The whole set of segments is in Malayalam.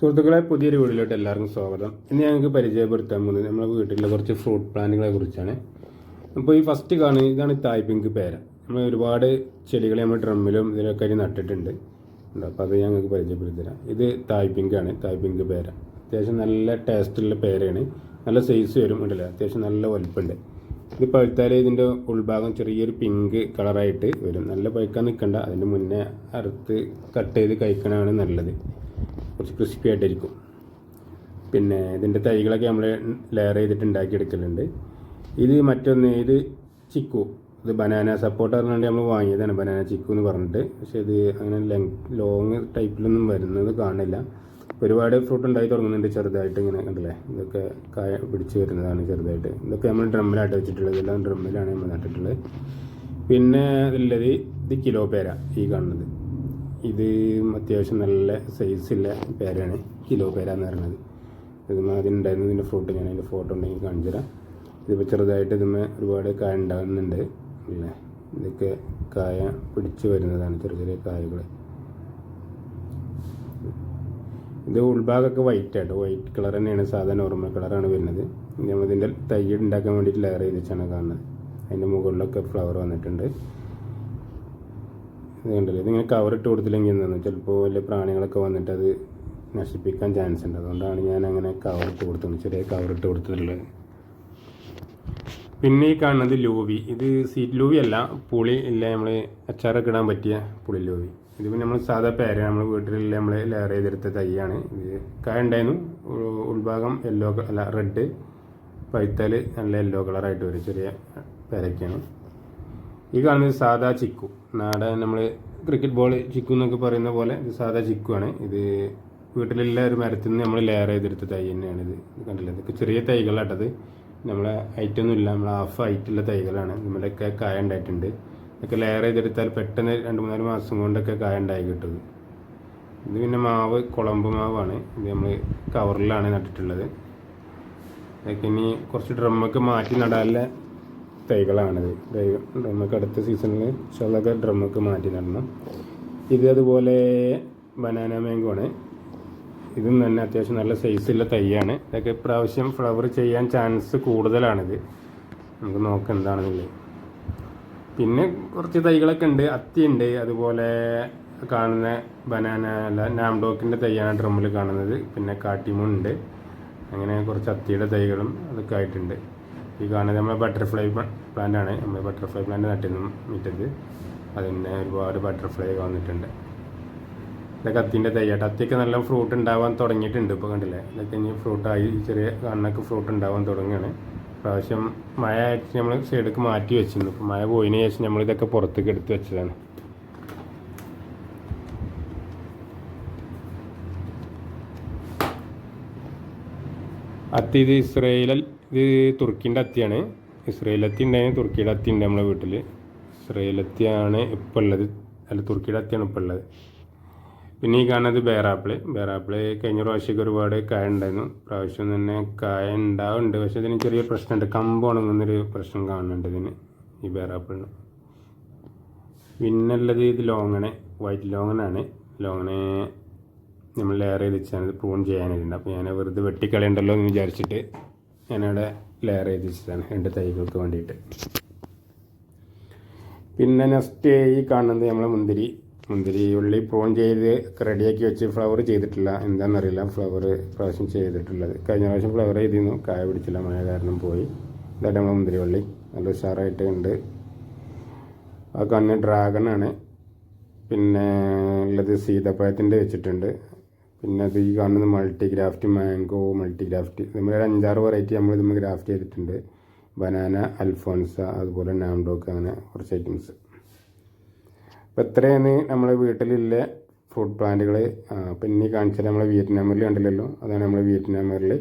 സുഹൃത്തുക്കളെ പുതിയൊരു വീഡിയോയിലോട്ട് എല്ലാവർക്കും സ്വാഗതം. ഇന്ന് ഞങ്ങൾക്ക് പരിചയപ്പെടുത്താൻ പോകുന്നത് നമ്മുടെ വീട്ടിലെ കുറച്ച് ഫ്രൂട്ട് പ്ലാന്റുകളെ കുറിച്ചാണ്. അപ്പോൾ ഈ ഫസ്റ്റ് കാണുന്നത് ഇതാണ് തായ് പിങ്ക് പേര നമ്മൾ ഒരുപാട് ചെടികൾ നമ്മൾ ഡ്രമ്മിലും ഇതിലൊക്കെ അരി നട്ടിട്ടുണ്ട്. അപ്പോൾ അത് ഞങ്ങൾക്ക് പരിചയപ്പെടുത്തി തരാം ഇത് തായ് പിങ്ക് ആണ് തായ് പിങ്ക് പേര അത്യാവശ്യം നല്ല ടേസ്റ്റുള്ള പേരയാണ് നല്ല സൈസ് വരും ഉണ്ടല്ലോ. അത്യാവശ്യം നല്ല വലുപ്പമുണ്ട് ഇത് പഴുത്താൽ ഇതിന്റെ ഉൾഭാഗം ചെറിയൊരു പിങ്ക് കളറായിട്ട് വരും. നല്ല പഴുക്കാൻ നിൽക്കണ്ട. അതിന്റെ മുന്നേ അറുത്ത് കട്ട് ചെയ്ത് കഴിക്കണമാണ് നല്ലത്. കുറച്ച് ക്രിസ്പി ആയിട്ടിരിക്കും പിന്നെ ഇതിന്റെ തൈകളൊക്കെ നമ്മൾ ലെയർ ചെയ്തിട്ട് ഉണ്ടാക്കിയെടുക്കലുണ്ട്. ഇത് മറ്റൊന്ന് ഇത് ചിക്കു. ഇത് ബനാന സപ്പോർട്ട് പറഞ്ഞുകൊണ്ട് നമ്മൾ വാങ്ങിയതാണ് ബനാന ചിക്കു എന്ന് പറഞ്ഞിട്ട്. പക്ഷേ ഇത് അങ്ങനെ ലെങ് ലോങ് ടൈപ്പിലൊന്നും വരുന്നത് കാണില്ല. ഒരുപാട് ഫ്രൂട്ട് ഉണ്ടായി തുടങ്ങുന്നുണ്ട് ചെറുതായിട്ട് ഇങ്ങനെ കണ്ടല്ലേ? ഇതൊക്കെ കായ പിടിച്ച് വരുന്നതാണ് ചെറുതായിട്ട്. ഇതൊക്കെ നമ്മൾ ഡ്രമ്മിലായിട്ട് വെച്ചിട്ടുള്ളത്. ഇതെല്ലാം ഡ്രമ്മിലാണ് നമ്മൾ നട്ടിട്ടുള്ളത്. പിന്നെ ഉള്ളത് ഇത് കിലോ പേര ഈ കാണുന്നത്. ഇത് അത്യാവശ്യം നല്ല സൈസുള്ള പേരയാണ് കിലോ പേര എന്ന് പറയുന്നത്. ഇത് ആദ്യം ഉണ്ടായിരുന്ന ഇതിന്റെ ഫ്രൂട്ട് ഞാൻ അതിന്റെ ഫോട്ടോ ഉണ്ടെങ്കിൽ കാണിച്ചു തരാം ഇതിപ്പോൾ ചെറുതായിട്ട് ഇതിന് ഒരുപാട് കായ ഉണ്ടാകുന്നുണ്ട്. അല്ലേ? ഇതൊക്കെ കായ പിടിച്ച് വരുന്നതാണ് ചെറിയ ചെറിയ കായകൾ ഇത് ഉൾഭാഗമൊക്കെ വൈറ്റ് ആട്ടോ. വൈറ്റ് കളർ തന്നെയാണ്. സാധാരണ ഓർമ്മ കളറാണ് വരുന്നത്. നമ്മൾ ഇതിന്റെ തൈ ഉണ്ടാക്കാൻ വേണ്ടിയിട്ട് ലെയർ ചെയ്ത് വെച്ചാണ് കാണുന്നത്. അതിന്റെ മുകളിലൊക്കെ ഫ്ലവർ വന്നിട്ടുണ്ട്. ഇത് കണ്ടില്ലേ ഇതിങ്ങനെ കവറിട്ട് കൊടുത്തില്ലെങ്കിൽ എന്താണ് ചിലപ്പോൾ വലിയ പ്രാണികളൊക്കെ വന്നിട്ട് അത് നശിപ്പിക്കാൻ ചാൻസ് ഉണ്ട്. അതുകൊണ്ടാണ് ഞാൻ അങ്ങനെ കവറിട്ട് കൊടുത്തത്. ചെറിയ കവറിട്ട് കൊടുത്തിട്ടുള്ളത് പിന്നെ ഈ കാണുന്നത് ലൂവി. ഇത് സീറ്റ് ലൂവി അല്ല പുളി ഇല്ല നമ്മൾ അച്ചാറൊക്കെ ഇടാൻ പറ്റിയ പുളി ലൂവി. ഇത് പിന്നെ നമ്മൾ സാധാ പേര നമ്മൾ വീട്ടിലുള്ള നമ്മൾ ലെയർ ചെയ്തെടുത്ത തൈയാണ്. ഇത് കായ ഉണ്ടായിരുന്നു. ഉൾഭാഗം യെല്ലോ അല്ല റെഡ് പഴുത്താൽ നല്ല യെല്ലോ കളറായിട്ട് വരും. ചെറിയ പേരയ്ക്കാണ്. ഈ കാണുന്നത് സാധാ ചിക്കു. നാടൻ നമ്മൾ ക്രിക്കറ്റ് ബോൾ ചിക്കു എന്നൊക്കെ പറയുന്ന പോലെ ഇത് സാധാ ചിക്കു ആണ് ഇത് വീട്ടിലുള്ള ഒരു മരത്തിൽ നിന്ന് നമ്മൾ ലെയർ ചെയ്തെടുത്ത തൈ തന്നെയാണ് ഇത്. കണ്ടില്ല? ഇതൊക്കെ ചെറിയ തൈകളാട്ടത് നമ്മളെ ഹൈറ്റ് ഒന്നും ഇല്ല. നമ്മൾ ഹാഫ് ഹൈറ്റുള്ള തൈകളാണ്. നമ്മളൊക്കെ കായ ഉണ്ടായിട്ടുണ്ട്. ഇതൊക്കെ ലെയർ ചെയ്തെടുത്താൽ പെട്ടെന്ന് രണ്ട് മൂന്നാൽ മാസം കൊണ്ടൊക്കെ കായ ഉണ്ടായി കിട്ടും ഇത്. പിന്നെ മാവ് കുളമ്പ് മാവാണ്. ഇത് നമ്മൾ കവറിലാണ് നട്ടിട്ടുള്ളത്. ഇതൊക്കെ ഇനി കുറച്ച് ഡ്രമ്മൊക്കെ മാറ്റി നടാനുള്ള തൈകളാണിത്. ഡ്രമ്മൊക്കെ അടുത്ത സീസണിൽ ചിലതൊക്കെ ഡ്രമ്മൊക്കെ മാറ്റി നടണം. ഇത് അതുപോലെ ബനാന മാംഗോ ആണ്. ഇതും തന്നെ അത്യാവശ്യം നല്ല സൈസുള്ള തൈയാണ്. ഇതൊക്കെ ഇപ്രാവശ്യം ഫ്ലവർ ചെയ്യാൻ ചാൻസ് കൂടുതലാണിത്. നമുക്ക് നോക്കാം എന്താണെന്നുള്ളത്. പിന്നെ കുറച്ച് തൈകളൊക്കെ ഉണ്ട്. അത്തിയുണ്ട് അതുപോലെ കാണുന്ന ബനാന അല്ല നാംഡോക്കിന്റെ തൈയാണ് ഡ്രമ്മിൽ കാണുന്നത്. പിന്നെ കാട്ടിമുണ്ട് അങ്ങനെ കുറച്ച് അത്തിയുടെ തൈകളും അതൊക്കെ ആയിട്ടുണ്ട്. ഈ കാണുന്നത് നമ്മൾ ബട്ടർഫ്ലൈ പ്ലാന്റ് ആണ്. നമ്മൾ ബട്ടർഫ്ലൈ പ്ലാന്റ് നട്ടിരുന്നു മിറ്റത്ത് അതിന് ഒരുപാട് ബട്ടർഫ്ലൈ വന്നിട്ടുണ്ട്. ഇതൊക്കെ അത്തിന്റെ തൈയായിട്ട് അത്തിയൊക്കെ നല്ല ഫ്രൂട്ട് ഉണ്ടാവാൻ തുടങ്ങിയിട്ടുണ്ട് ഇപ്പോൾ കണ്ടില്ലേ? ഇതൊക്കെ ഇനി ഫ്രൂട്ടായി ചെറിയ കണ്ണൊക്കെ ഫ്രൂട്ട് ഉണ്ടാവാൻ തുടങ്ങുകയാണ്. പ്രാവശ്യം മഴ ആയിട്ട് നമ്മൾ സൈഡിലേക്ക് മാറ്റി വെച്ചിരുന്നു. ഇപ്പോൾ മഴ പോയതിന് ശേഷം നമ്മൾ ഇതൊക്കെ പുറത്തേക്ക് എടുത്ത് വെച്ചതാണ്. അത്തി ഇത് ഇസ്രയേലിൽ ഇത് തുർക്കിന്റെ അത്തിയാണ്. ഇസ്രയേൽ അത്തി ഉണ്ടായിരുന്നു. തുർക്കിയുടെ അത്തി ഉണ്ട് നമ്മളെ വീട്ടിൽ. ഇസ്രയേൽ അത്തിയാണ് ഇപ്പോൾ ഉള്ളത്. അല്ല തുർക്കിയുടെ അത്തിയാണ് ഇപ്പോൾ ഉള്ളത്. പിന്നെ ഈ കാണുന്നത് ബേറാപ്പിൾ. ബേറാപ്പിൾ കഴിഞ്ഞ പ്രാവശ്യമൊക്കെ ഒരുപാട് കായ ഉണ്ടായിരുന്നു. പ്രാവശ്യം തന്നെ കായ ഉണ്ടാവുന്നുണ്ട്. പക്ഷേ ഇതിന് ചെറിയ പ്രശ്നമുണ്ട്. കമ്പ് ഉണങ്ങുന്നൊരു പ്രശ്നം കാണുന്നുണ്ട് ഇതിന് ഈ ബേറാപ്പിളിന്. പിന്നുള്ളത് ഇത് ലോങ്ങണ്. വൈറ്റ് ലോങ്ങനാണ് ലോങ്ങണ് നമ്മൾ ലെയർ ചെയ്ത് വെച്ചാണ് പ്രൂൺ ചെയ്യാനായിട്ടുണ്ട് അപ്പോൾ ഞാൻ വെറുതെ വെട്ടിക്കളയണ്ടല്ലോ എന്ന് വിചാരിച്ചിട്ട് ഞാനവിടെ ലെയർ ചെയ്ത് വെച്ചതാണ് രണ്ട് തൈകൾക്ക് വേണ്ടിയിട്ട്. പിന്നെ നെക്സ്റ്റ് ഈ കാണുന്നത് നമ്മളെ മുന്തിരി. മുന്തിരി ഉള്ളി പ്രൂൺ ചെയ്ത് റെഡിയാക്കി വെച്ച് ഫ്ലവർ ചെയ്തിട്ടില്ല. എന്താണെന്നറിയില്ല ഫ്ലവർ പ്രാവശ്യം ചെയ്തിട്ടുള്ളത്. കഴിഞ്ഞ പ്രാവശ്യം ഫ്ലവർ ചെയ്തിരുന്നു. കായ പിടിച്ചില്ല. മഴ കാരണം പോയി. ഇതായിട്ട് നമ്മളെ മുന്തിരി ഉള്ളി. നല്ല ഉഷാറായിട്ട് ഉണ്ട്. ആ ഡ്രാഗൺ ആണ്. പിന്നെ ഉള്ളത് സീതപ്പഴത്തിന്റെ വെച്ചിട്ടുണ്ട്. പിന്നെ അത് ഈ കാണുന്നത് multi graft mango multi graft നമ്മൾ ഒരു അഞ്ചാറ് വെറൈറ്റി നമ്മൾ ഇതുമ്പോൾ ഗ്രാഫ്റ്റ് ചെയ്തിട്ടുണ്ട്. ബനാന അൽഫോൺസ അതുപോലെ നാംഡോക്ക് അങ്ങനെ കുറച്ച് ഐറ്റംസ് അപ്പോൾ ഇത്രയാണ് നമ്മളെ വീട്ടിലുള്ള ഫ്രൂട്ട് പ്ലാന്റുകൾ പിന്നെ ഈ കാണിച്ചാൽ നമ്മളെ വിയറ്റ്നാമറിൽ കണ്ടില്ലല്ലോ. അതാണ് നമ്മൾ വിയറ്റ്നാമറിൽ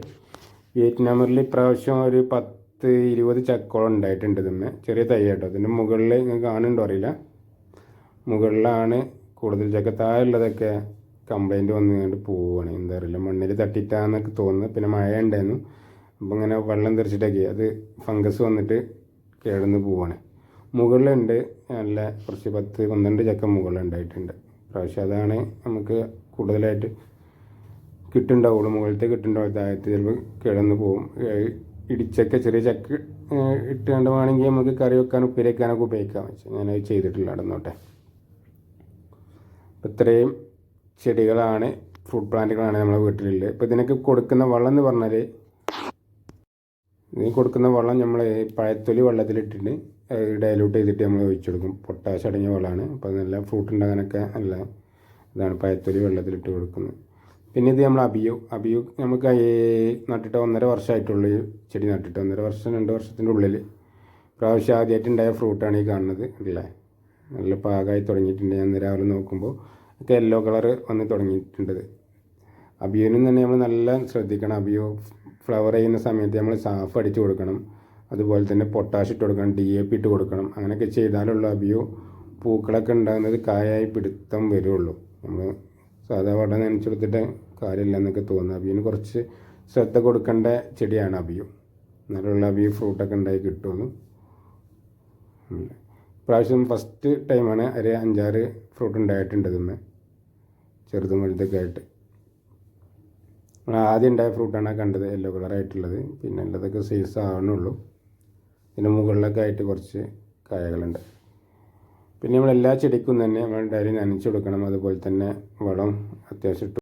വിയറ്റ്നാമറിൽ ഇപ്രാവശ്യം ഒരു പത്ത് ഇരുപത് ചക്കോളം ഉണ്ടായിട്ടുണ്ട് ഇതിന് ചെറിയ തൈ കേട്ടോ. അതിന്റെ മുകളിൽ കാണുന്നുണ്ടോ അറിയില്ല. മുകളിലാണ് കൂടുതൽ ചക്ക. താഴെയുള്ളതൊക്കെ കംപ്ലൈന്റ് വന്നുകൊണ്ട് പോവുകയാണ് എന്താ അറിയില്ല മണ്ണിൽ തട്ടിയിട്ടാന്നൊക്കെ തോന്നുന്നു. പിന്നെ മഴ ഉണ്ടായിരുന്നു അപ്പോൾ ഇങ്ങനെ വെള്ളം തെറിച്ചിട്ടൊക്കെ അത് ഫംഗസ് വന്നിട്ട് കേടന്ന് പോവാണ്. മുകളിലുണ്ട്. നല്ല കുറച്ച് പത്ത് പന്ത്രണ്ട് ചക്ക മുകളിലുണ്ടായിട്ടുണ്ട്. പ്രാവശ്യം അതാണ് നമുക്ക് കൂടുതലായിട്ട് കിട്ടുണ്ടാവുള്ളൂ. മുകളിലത്തെ കിട്ടുണ്ടാവും താഴത്ത് ചിലപ്പോൾ കിടന്ന് പോകും ഇടിച്ചക്ക ചെറിയ ചക്ക ഇട്ടുകൊണ്ട് വേണമെങ്കിൽ നമുക്ക് കറി വെക്കാൻ ഉപ്പേരി വെക്കാനൊക്കെ ഉപയോഗിക്കാം. ഞാനത് ചെയ്തിട്ടില്ല നടന്നോട്ടെ. ഇത്രയും ചെടികളാണ് ഫ്രൂട്ട് പ്ലാന്റുകളാണ് നമ്മുടെ വീട്ടിലുള്ളത്. ഇപ്പോൾ ഇതിനൊക്കെ കൊടുക്കുന്ന വെള്ളം എന്ന് പറഞ്ഞാൽ ഇതിന് കൊടുക്കുന്ന വെള്ളം നമ്മൾ പഴത്തൊലി വെള്ളത്തിലിട്ടിട്ട് ഡയലൂട്ട് ചെയ്തിട്ട് നമ്മൾ ഒഴിച്ചു കൊടുക്കും. പൊട്ടാഷ് അടങ്ങിയ വെള്ളമാണ് അപ്പോൾ നല്ല ഫ്രൂട്ട് ഉണ്ടാകാനൊക്കെ നല്ല ഇതാണ് പഴത്തൊലി വെള്ളത്തിലിട്ട് കൊടുക്കുന്നത്. പിന്നെ ഇത് നമ്മൾ അബിയു. അബിയു നമുക്ക് നട്ടിട്ട് ഒന്നര വർഷമായിട്ടുള്ളൂ ചെടി നട്ടിട്ട്. ഒന്നര വർഷം രണ്ട് വർഷത്തിന്റെ ഉള്ളിൽ പ്രാവശ്യം ആദ്യമായിട്ടുണ്ടായ ഫ്രൂട്ടാണ് ഈ കാണുന്നത്. അല്ലേ? നല്ല പാകമായി തുടങ്ങിയിട്ടുണ്ട്. ഞാൻ രാവിലെ നോക്കുമ്പോൾ ഒക്കെ യെല്ലോ കളർ വന്ന് തുടങ്ങിയിട്ടുണ്ട്. അബിയോനും തന്നെ നമ്മൾ നല്ല ശ്രദ്ധിക്കണം. അബിയോ ഫ്ലവർ ചെയ്യുന്ന സമയത്ത് നമ്മൾ സാഫ് അടിച്ചു കൊടുക്കണം. അതുപോലെ തന്നെ പൊട്ടാഷ് ഇട്ട് കൊടുക്കണം. ഡി എ പി ഇട്ട് കൊടുക്കണം. അങ്ങനെയൊക്കെ ചെയ്താലുള്ള അബിയോ പൂക്കളൊക്കെ ഉണ്ടാകുന്നത് കായായി പിടുത്തം വരുള്ളൂ. നമ്മൾ സാധാ വട നനച്ചെടുത്തിട്ട് കാര്യമില്ല എന്നൊക്കെ തോന്നുന്നു. അബിയോന് കുറച്ച് ശ്രദ്ധ കൊടുക്കേണ്ട ചെടിയാണ് അബിയു. നല്ലുള്ള അബിയു ഫ്രൂട്ടൊക്കെ ഉണ്ടായി കിട്ടുമെന്ന്. ഇല്ല. ഇപ്രാവശ്യം ഫസ്റ്റ് ടൈമാണ് ഒരു അഞ്ചാറ് ഫ്രൂട്ട് ഉണ്ടായിട്ടുണ്ട് ഇതിന്ന് ചെറുതും വലുതൊക്കെ ആയിട്ട്. ആദ്യം ഉണ്ടായ ഫ്രൂട്ടാണ് കണ്ടത് യെല്ലോ കളറായിട്ടുള്ളത് പിന്നെ ഉള്ളതൊക്കെ സൈസ് ആവണുള്ളൂ. പിന്നെ മുകളിലൊക്കെ ആയിട്ട് കുറച്ച് കായകളുണ്ട്. പിന്നെ നമ്മൾ എല്ലാ ചെടിക്കും തന്നെ നമ്മൾ ഡയറി നനച്ചു കൊടുക്കണം. അതുപോലെ തന്നെ വളം അത്യാവശ്യം